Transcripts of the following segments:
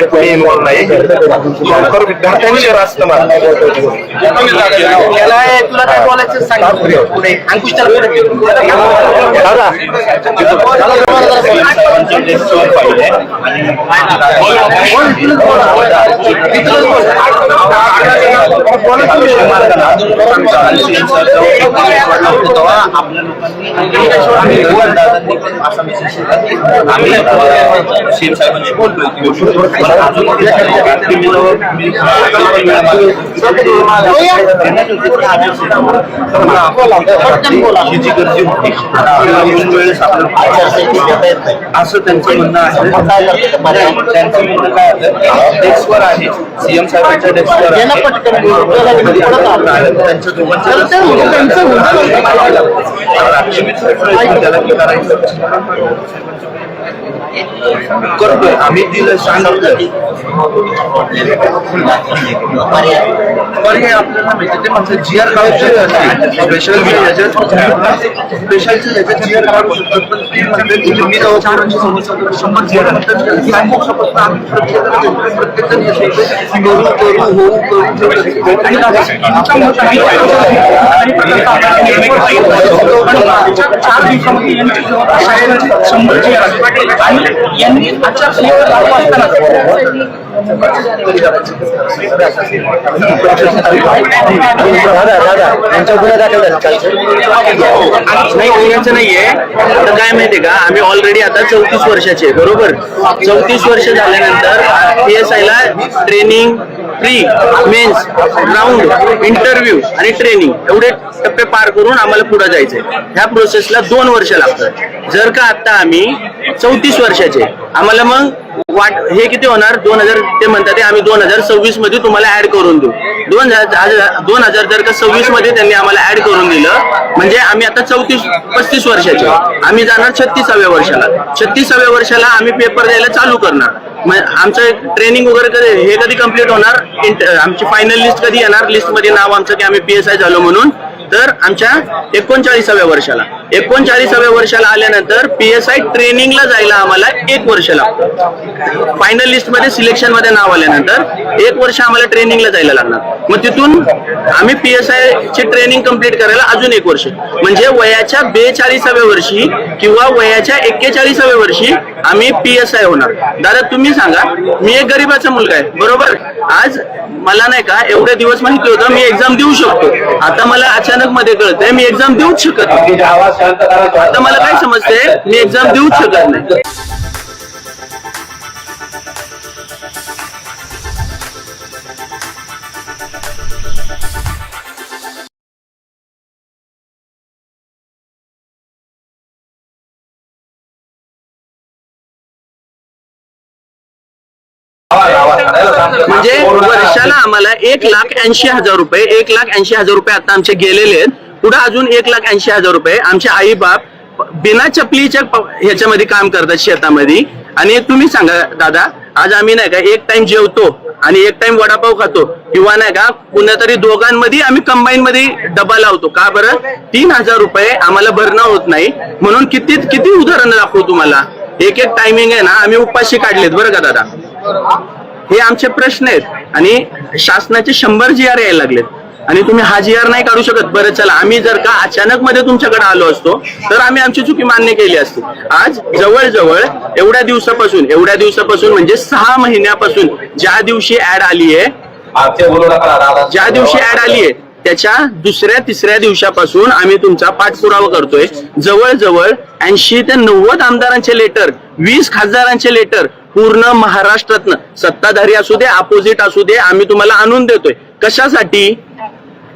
कोणी इन्व्हॉल्व नाही मला त्याला तुला काय बोलायचं सांग पुढे अंकुश त्याला पुढे दादा बोलतोय जी गर्दी होती वेळेस असं त्यांचं म्हणणं आहे त्यांचं म्हणणं काय आहे डेस्कवर आहे सीएम साहेबांच्या डेस्कवर त्यांच्या दोघांच्या त्याला करायचं करतोय. आम्ही दिलं सांगितलं पर्याय आपल्याला माहिती ते जी आर काढू स्पेशल स्पेशलचे याच्यात जी आर काढू शकतात पण ते म्हणतात की तुम्ही समस्या शंभर जी आर आम्ही प्रत्येकजण करू करू होऊ करू चार दिवसामध्ये शंभर जी आर आणि यांनी आचारसंहिता लागू असताना नाही नाहीये. तर काय माहितीये का? आम्ही ऑलरेडी आता चौतीस वर्षाचे बरोबर? चौतीस वर्ष झाल्यानंतर पी एस आय ला training pre mains round interview आणि ट्रेनिंग एवढे टप्पे पार करून आम्हाला पुढे जायचे ह्या प्रोसेसला दोन वर्ष लागतात. जर का आता आम्ही चौतीस वर्षाचे आम्हाला मग वाट हे किती होणार? दोन हजार ते म्हणतात ते आम्ही दोन हजार सव्वीसमध्ये तुम्हाला ऍड करून देऊ. दोन हजार दोन हजार जर का सव्वीसमध्ये त्यांनी आम्हाला ऍड करून दिलं म्हणजे आम्ही आता चौतीस पस्तीस वर्षाचे आम्ही जाणार छत्तीसाव्या वर्षाला. छत्तीसाव्या वर्षाला आम्ही पेपर द्यायला चालू करणार. मग आमचं ट्रेनिंग वगैरे कधी हे कधी कंप्लीट होणार? आमची फायनल लिस्ट कधी येणार? लिस्टमध्ये नाव आमचं की आम्ही पीएसआय झालो म्हणून. तर आमच्या एकोणचाळीसाव्या वर्षाला. एकोणचाळीसाव्या वर्षाला आल्यानंतर पीएसआय ट्रेनिंगला जायला आम्हाला एक वर्ष लागतं फायनल लिस्टमध्ये सिलेक्शनमध्ये नाव आल्यानंतर एक वर्ष आम्हाला ट्रेनिंगला जायला लागणार. मग तिथून आम्ही पीएसआय ची ट्रेनिंग कंप्लीट करायला अजून एक वर्ष. म्हणजे वयाच्या बेचाळीसाव्या वर्षी किंवा वयाच्या एक्केचाळीसाव्या वर्षी आम्ही पीएसआय होणार. दादा तुम्ही सांगा मी एक गरीबाचा मुलगा आहे बरोबर? आज मला नाही का एवढे दिवस माहिती होतं मी एक्झाम देऊ शकतो. आता मला अचानक मध्ये कळतंय मी एक्झाम देऊच शकत नाही. आता मला काय समजते मी एक्झाम देऊच शकत नाही. म्हणजे वर्षाला आम्हाला एक लाख ऐंशी हजार रुपये एक लाख ऐंशी हजार रुपये आता आमचे गेलेले आहेत. पुढे अजून एक लाख ऐंशी हजार रुपये. आमचे आई बाप बिना चपलीच्या ह्याच्यामध्ये काम करतात शेतामध्ये. आणि तुम्ही सांगा दादा आज आम्ही नाही का एक टाइम जेवतो आणि एक टाइम वडापाव खातो. किंवा नाही का कुणा तरी दोघांमध्ये आम्ही कंबाईन मध्ये डबा लावतो. का बरं? तीन हजार रुपये आम्हाला भरणं होत नाही. म्हणून किती किती उदाहरणं दाखवू तुम्हाला? एक एक टायमिंग आहे ना आम्ही उपाशी काढलेत. बरं का दादा? हे आमचे प्रश्न आहेत. आणि शासनाचे शंभर जी आर यायला लागलेत. आणि तुम्ही हा जी आर नाही काढू शकत. बरं चला. आम्ही जर का अचानक मध्ये तुमच्याकडे आलो असतो तर आम्ही आमची चुकी मान्य केली असती. आज जवळजवळ एवढ्या दिवसापासून एवढ्या दिवसापासून म्हणजे सहा महिन्यापासून ज्या दिवशी ऍड आली आहे ज्या दिवशी ऍड आली आहे त्याच्या दुसऱ्या तिसऱ्या दिवसापासून आम्ही तुमचा पाठपुरावा करतोय. जवळजवळ ऐंशी ते नव्वद आमदारांचे लेटर वीस खासदारांचे लेटर पूर्ण महाराष्ट्रातनं सत्ताधारी असू दे अपोजिट असू दे आम्ही तुम्हाला आणून देतोय. कशासाठी?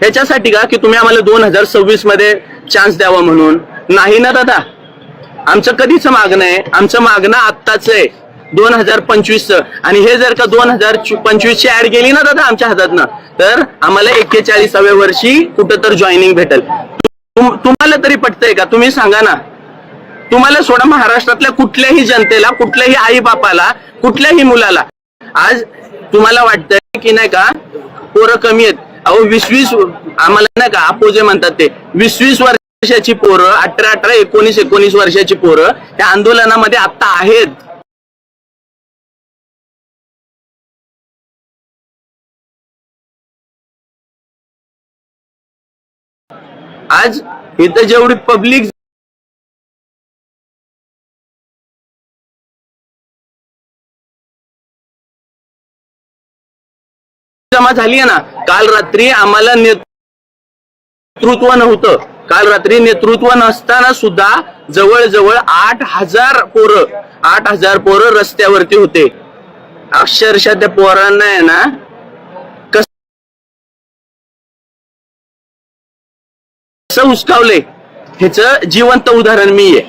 ह्याच्यासाठी का? की तुम्ही आम्हाला दोन हजार सव्वीसमध्ये चान्स द्यावा म्हणून. नाही ना दादा. आमचं कधीच मागणं आहे. आमचं मागणं आत्ताच आहे. दोन हजार पंचवीस आणि हे जर का दोन हजार पंचवीस ऍड गेली ना दादा आमच्या हातातनं तर आम्हाला एक्केचाळीसाव्या वर्षी कुठं तर जॉईनिंग भेटेल तुम्हाला तरी पटतंय का? तुम्ही सांगा ना. तुम्हाला सोडा महाराष्ट्रातल्या कुठल्याही जनतेला कुठल्याही आई बापाला कुठल्याही मुलाला. आज तुम्हाला वाटतंय की नाही का पोरं कमी आहेत. अहो वीस वीस आम्हाला नाही का अपोजे म्हणतात ते वीस वीस वर्षाची पोरं अठरा अठरा एकोणीस एकोणीस वर्षाची पोरं त्या आंदोलनामध्ये आता आहेत. आज इथं जेवढी पब्लिक जमा झाली आहे ना काल रात्री आम्हाला नेतृत्व नव्हतं. काल रात्री नेतृत्व नसताना सुद्धा जवळजवळ आठ हजार पोरं आठ हजार पोरं रस्त्यावरती होते. अक्षरशः त्या पोरांना आहे ना कसं हुसकावले ह्याच जिवंत उदाहरण मी आहे.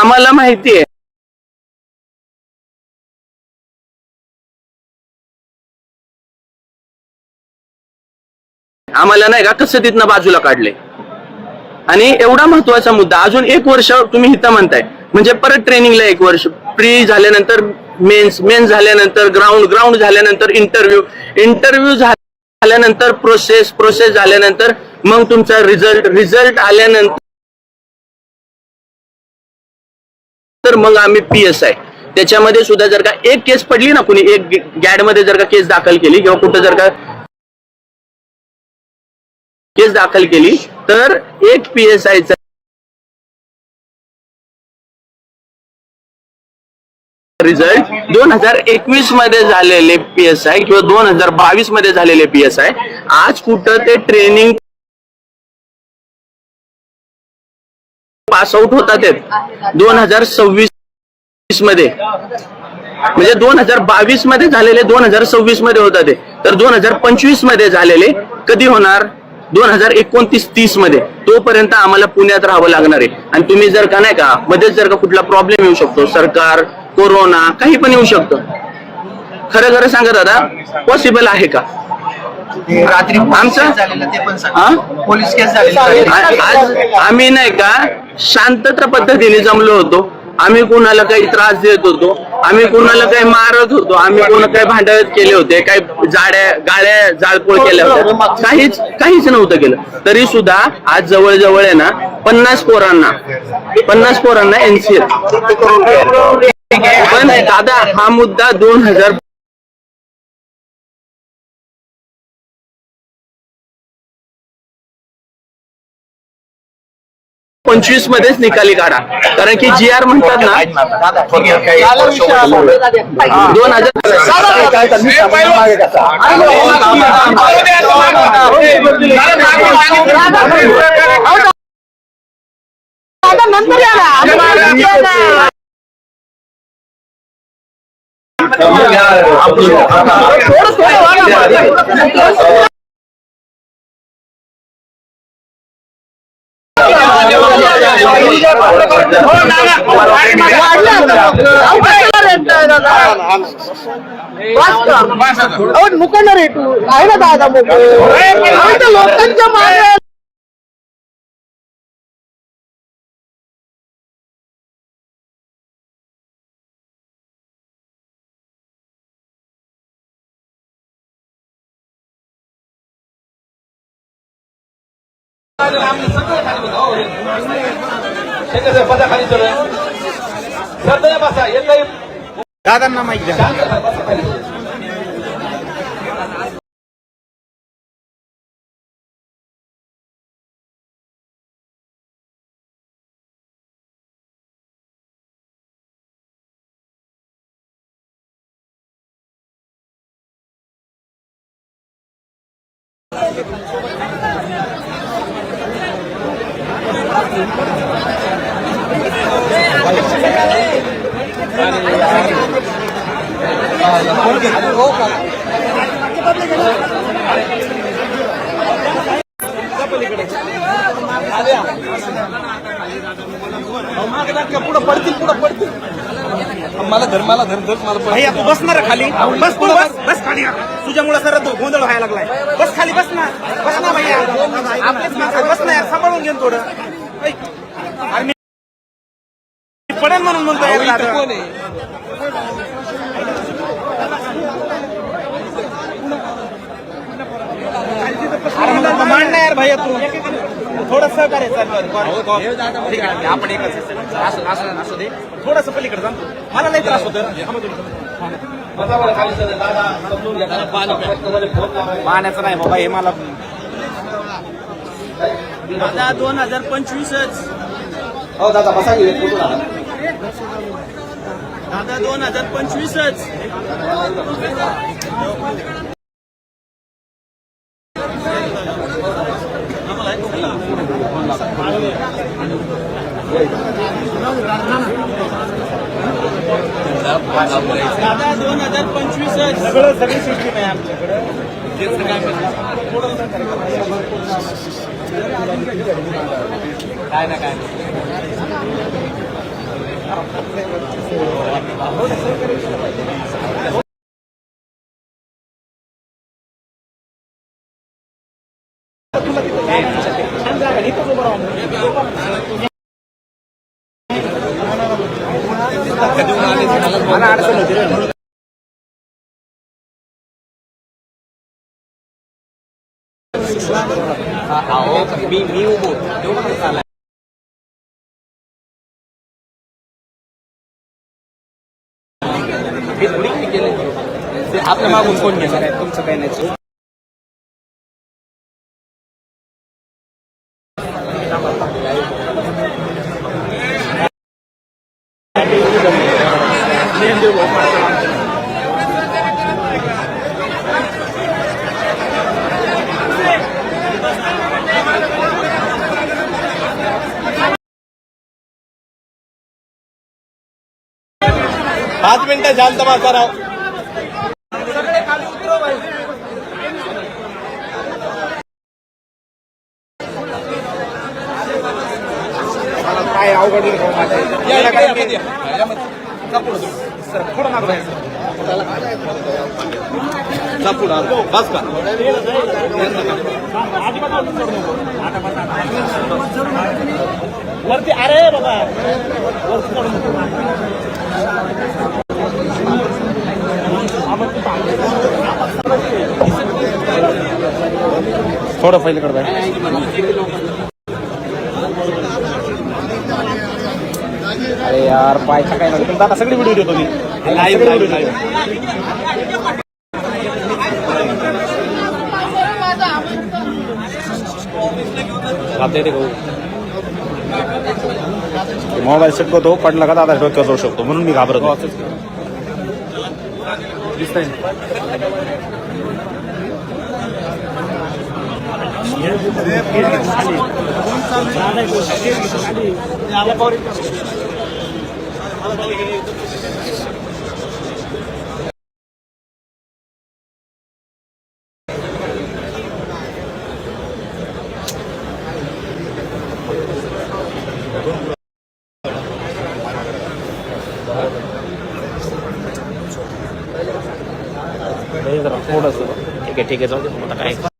आम्हाला माहिती आहे. आम्हाला नाही का कसं तिथनं बाजूला काढले. आणि एवढा महत्त्वाचा मुद्दा अजून एक वर्ष तुम्ही हिता म्हणताय. म्हणजे परत ट्रेनिंगला एक वर्ष. प्री झाल्यानंतर मेन्स मेन्स झाल्यानंतर ग्राउंड ग्राउंड झाल्यानंतर इंटरव्ह्यू इंटरव्ह्यू झाल्यानंतर प्रोसेस प्रोसेस झाल्यानंतर मग तुमचा रिझल्ट रिझल्ट आल्यानंतर तर मग आम्ही पी एस आय त्याच्यामध्ये सुद्धा जर का एक केस पडली ना कुणी एक गॅडमध्ये जर का केस दाखल केली किंवा कुठं जर का केस दाखल केली तर एक पी एस आयचा रिझल्ट दोन हजार एकवीसमध्ये झालेले पी एस आय किंवा दोन हजार बावीसमध्ये झालेले पी एस आय आज कुठं ते ट्रेनिंग पास आउट होतात दोन हजार सव्वीसमध्ये. म्हणजे दोन हजार बावीसमध्ये झालेले दोन हजार सव्वीसमध्ये होतात ते. तर दोन हजार पंचवीसमध्ये झालेले कधी होणार? दोन हजार एकोणतीस तीसमध्ये तोपर्यंत आम्हाला पुण्यात राहावं लागणार आहे. आणि तुम्ही जर का नाही का मध्येच जर का कुठला प्रॉब्लेम येऊ शकतो सरकार कोरोना काही पण येऊ शकतं. खरं खरं सांगा दादा पॉसिबल आहे का? रात्री आमचं? झालेलं ते पण सांग? पोलीस केस आज आम्ही नाही का शांतता पद्धतीने जमलो होतो. आम्ही कोणाला काही त्रास देत होतो. आम्ही कोणाला काही मारत होतो. आम्ही कोणा काही भांडत केले होते काही जाड्या गाड्या जाळपोळ केल्या होत्या. काहीच काहीच नव्हतं केलं. तरी सुद्धा आज जवळजवळ आहे ना पन्नास पोरांना पन्नास पोरांना एनसीएल पण दादा हा मुद्दा दोन हजार पंचवीस मध्येच निकाली काढा. कारण की जी आर म्हणतात ना दोन हजार मुकांना रेटू आहे ना दादा मोकळं लोकांच्या मागे दादांना माहिती द्या पुढे पडतील पुढे पडतील मला धर मला धर धर मला भैया तू बसणार खाली. बस तू बस बस खाली. तुझ्यामुळे सर तो गोंधळ व्हायला लागलाय. बस खाली बस ना. बस ना भैया. आपलेच माणसं. बस ना यार सांभाळून घेऊन थोडं. ऐ. अरे मी पडेल म्हणून म्हणतो यार दादा. कोण आहे? ना यार भैया तू. थोडं सहकार्य चालू. ठीक आहे, आपण एकच. असं असं असू दे. थोडस पलीकडे जा मला नाही त्रास होत पाण्याचं नाही बाबा हे मला दादा दोन हजार पंचवीसच. हो दादा बसा फोटो दादा दोन हजार पंचवीसच. दादा दोन हजार पंचवीस सगळं सगळी सिस्टीम आहे आमच्याकडे काय ना काय. ao mi mi ubud đúng không là हे थोडी काही केलं ते आपल्या मागून कोण घेणार आहे तुमचं काही नाही. मिनिटं शांत बसा राव. काय अवघड बस का वरती अरे बाबा थोडं पहिल्याकडे बाहेर. अरे यार पाय काय नव्हतं पण आता सगळी व्हिडिओ देतो मी. लाईव्ह व्हिडिओ लाईव्ह मोबाईल पडला का दादा डोक्यावर जाऊ शकतो. म्हणून मी घाबरतो दिसतंय थोडस ठीक आहे ठीक आहे जाऊ दे आता काय